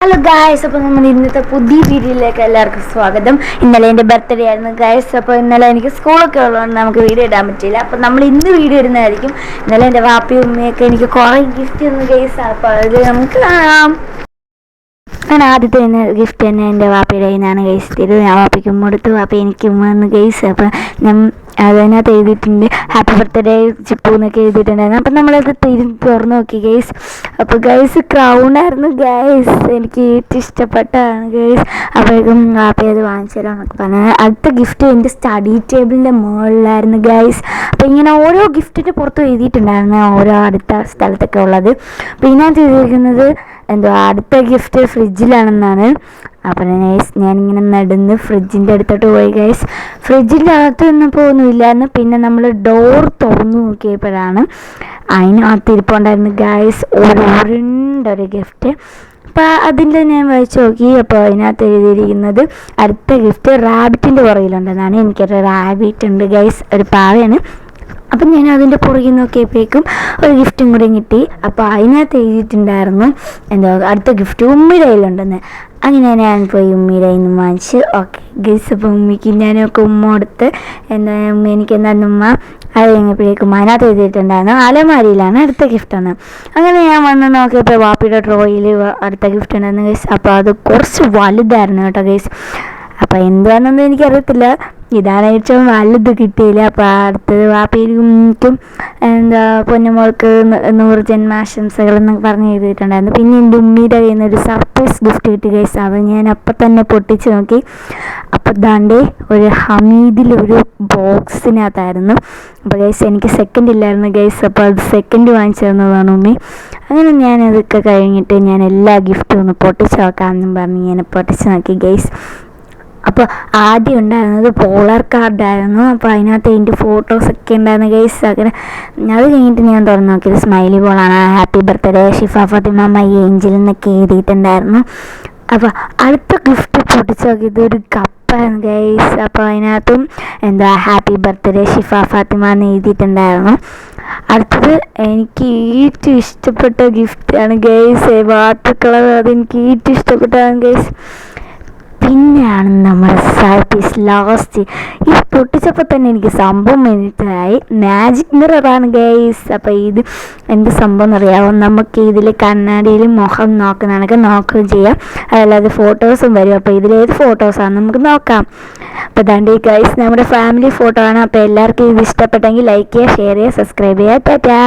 Hello guys അപ്പോൾ നമ്മൾ ഇന്നത്തെ പുതിയ വീഡിയോയിലേക്ക് എല്ലാവർക്കും സ്വാഗതം. ഇന്നലെ എന്റെ ബർത്ത്ഡേ ആയിരുന്നു ഗായ്സ് അപ്പോൾ ഇന്നലെ എനിക്ക് സ്കൂളൊക്കെ ഉള്ളതുകൊണ്ട് നമുക്ക് വീഡിയോ ഇടാൻ പറ്റില്ല അപ്പോൾ നമ്മൾ ഇന്ന് വീഡിയോ ഇടുന്നതായിരിക്കും. ഇന്നലെ എന്റെ വാപ്പയും ഉമ്മയൊക്കെ എനിക്ക് കുറേ ഗിഫ്റ്റ് തന്നു ഗൈസ് അപ്പോൾ അത് നമുക്ക് കാണാം. ഞാൻ ആദ്യത്തെ തന്നെ ഗിഫ്റ്റ് തന്നെ എന്റെ വാപ്പയുടെ കയ്യിൽ നിന്നാണ് ഗൈസ് ഞാൻ വാപ്പയ്ക്ക് ഉമ്മ എടുത്തു വാപ്പ എനിക്ക് ഉമ്മ എന്ന് ഗൈസ് അപ്പം ഞാൻ അതിനകത്ത് എഴുതിയിട്ടുണ്ട്. ഹാപ്പി ബർത്ത്ഡേ ചിപ്പു എന്നൊക്കെ എഴുതിയിട്ടുണ്ടായിരുന്നു. അപ്പം നമ്മളത് തിരി തുറന്നു നോക്കി ഗൈസ് അപ്പോൾ ഗൈസ് ക്രൗൺ ആയിരുന്നു ഗൈസ് എനിക്ക് ഏറ്റവും ഇഷ്ടപ്പെട്ടതാണ് ഗൈസ് അപ്പോഴേക്കും വാപ്പ അത് വാങ്ങിച്ചു തരാമെന്നൊക്കെ പറഞ്ഞു. അടുത്ത ഗിഫ്റ്റ് എന്റെ സ്റ്റഡി ടേബിളിന്റെ മുകളിലായിരുന്നു ഗൈസ് അപ്പോൾ ഇങ്ങനെ ഓരോ ഗിഫ്റ്റിന്റെ പുറത്തും എഴുതിയിട്ടുണ്ടായിരുന്നു. ഓരോ അടുത്ത സ്ഥലത്തൊക്കെ ഉള്ളത്. പിന്നെ ചെയ്തിരിക്കുന്നത് എന്തോ അടുത്ത ഗിഫ്റ്റ് ഫ്രിഡ്ജിലാണെന്നാണ്. അപ്പോൾ ഗൈസ് ഞാനിങ്ങനെ നടന്ന് ഫ്രിഡ്ജിന്റെ അടുത്തോട്ട് പോയി ഗൈസ് ഫ്രിഡ്ജിന്റെ അകത്ത് നിന്നപ്പോൾ ഒന്നുമില്ലായിരുന്നു പിന്നെ നമ്മൾ ഡോർ തുറന്നു നോക്കിയപ്പോഴാണ് അതിനകത്ത് ഇരിപ്പുണ്ടായിരുന്നു ഗൈസ് ഒരു ഉരുണ്ടൊരു ഗിഫ്റ്റ് അപ്പോൾ അതിന്റെ ഞാൻ വായിച്ചു നോക്കി. അപ്പോൾ അതിനകത്ത് എഴുതിയിരിക്കുന്നത് അടുത്ത ഗിഫ്റ്റ് റാബിറ്റിന്റെ പുറകിലുണ്ടെന്നാണ്. എനിക്കൊരു റാബിറ്റ് ഉണ്ട് ഗൈസ് ഒരു പാവയാണ്. അപ്പം ഞാൻ അതിന്റെ പുറകിൽ നോക്കിയപ്പോഴേക്കും ഒരു ഗിഫ്റ്റും കൂടി കിട്ടി. അപ്പോൾ അതിനകത്ത് എഴുതിയിട്ടുണ്ടായിരുന്നു എന്തോ അടുത്ത ഗിഫ്റ്റ് ഉമ്മിയുടെ കയ്യിലുണ്ടെന്ന്. അങ്ങനെ ഞാൻ പോയി ഉമ്മിയുടെ നിന്ന് വാങ്ങിച്ച് ഓക്കെ ഗൈസ് അപ്പോൾ ഉമ്മിക്ക് ഞാനൊക്കെ ഉമ്മ കൊടുത്ത് എന്താ ഉമ്മ എനിക്ക് എന്താണ് ഉമ്മ? അത് കഴിഞ്ഞപ്പോഴേക്കും അതിനകത്ത് എഴുതിയിട്ടുണ്ടായിരുന്നു അലമാരിയിലാണ് അടുത്ത ഗിഫ്റ്റ് എന്ന്. അങ്ങനെ ഞാൻ വന്ന് നോക്കിയപ്പോൾ വാപ്പിയുടെ ഡ്രോയിൽ അടുത്ത ഗിഫ്റ്റ് ഉണ്ടായിരുന്നു ഗൈസ് അപ്പോൾ അത് കുറച്ച് വലുതായിരുന്നു കേട്ടോ ഗൈസ് അപ്പോൾ എന്തുവാണെന്നൊന്നും എനിക്കറിയത്തില്ല. ഇതാണ് ഏറ്റവും വലുത് കിട്ടിയില്ല. അപ്പോൾ അടുത്തത് വാപ്പയ്ക്കും എന്താ പൊന്നുമോൾക്ക് നൂറ് ജന്മാശംസകൾ എന്നൊക്കെ പറഞ്ഞ് എഴുതിയിട്ടുണ്ടായിരുന്നു. പിന്നെ എന്റെ ഉമ്മീടെ കയ്യിൽ നിന്ന് ഒരു സർപ്രൈസ് ഗിഫ്റ്റ് കിട്ടി കഴിച്ച അത് ഞാൻ അപ്പം തന്നെ പൊട്ടിച്ച് നോക്കി. അപ്പോൾ ദാണ്ടേ ഒരു ഹമീദിൽ ഒരു ബോക്സിനകത്തായിരുന്നു. അപ്പോൾ ഗൈസ് എനിക്ക് സെക്കൻഡ് ഇല്ലായിരുന്നു ഗൈസ് അപ്പോൾ അത് സെക്കൻഡ് വാങ്ങിച്ചു തന്നതാണ് ഉമ്മി. അങ്ങനെ ഞാൻ അതൊക്കെ കഴിഞ്ഞിട്ട് ഞാൻ എല്ലാ ഗിഫ്റ്റും ഒന്ന് പൊട്ടിച്ച് നോക്കാമെന്നും പറഞ്ഞ് ഞാൻ പൊട്ടിച്ച് നോക്കി ഗൈസ് അപ്പോൾ ആദ്യം ഉണ്ടായിരുന്നത് പോളർ കാർഡായിരുന്നു അപ്പോൾ അതിനകത്ത് ഫോട്ടോസ് ഫോട്ടോസൊക്കെ ഉണ്ടായിരുന്നു ഗൈസ് അങ്ങനെ അത് കഴിഞ്ഞിട്ട് ഞാൻ തുറന്നു നോക്കിയത് smiley ബോളാണ് happy birthday Shifa Fathima my angel എന്നൊക്കെ എഴുതിയിട്ടുണ്ടായിരുന്നു. അപ്പോൾ അടുത്ത ഗിഫ്റ്റ് പൊട്ടിച്ച് നോക്കിയത് ഒരു കപ്പായിരുന്നു ഗൈസ് അപ്പോൾ അതിനകത്തും എന്താ ഹാപ്പി ബർത്ത്ഡേ ഷിഫ ഫാത്തിമ എന്ന് എഴുതിയിട്ടുണ്ടായിരുന്നു. അടുത്തത് എനിക്ക് ഏറ്റവും ഇഷ്ടപ്പെട്ട ഗിഫ്റ്റാണ് ഗൈസ് വാട്ടർ കളർ അത് എനിക്ക് ഏറ്റവും ഇഷ്ടപ്പെട്ടതാണ് ഗൈസ് പിന്നെയാണ് നമ്മുടെ ഈസ്റ്റ് ലാസ്റ്റ് ഈ പൊട്ടിച്ചപ്പോൾ തന്നെ എനിക്ക് സംഭവം മനസ്സിലായി. മാജിക് മിററാണ് ഗൈസ് അപ്പോൾ ഇത് എന്ത് സംഭവം എന്നറിയാമോ നമുക്ക് ഇതിൽ കണ്ണാടിയിൽ മുഖം നോക്കുന്നതാണെങ്കിൽ നോക്കുകയും ചെയ്യാം. അതല്ലാതെ ഫോട്ടോസും വരും. അപ്പോൾ ഇതിലേത് ഫോട്ടോസാണ് നമുക്ക് നോക്കാം. അപ്പോൾ ദാണ്ട് ഈ നമ്മുടെ ഫാമിലി ഫോട്ടോ ആണ്. അപ്പോൾ എല്ലാവർക്കും ഇത് ഇഷ്ടപ്പെട്ടെങ്കിൽ ലൈക്ക് ചെയ്യുക ഷെയർ ചെയ്യുക സബ്സ്ക്രൈബ് ചെയ്യുക. ടാറ്റാ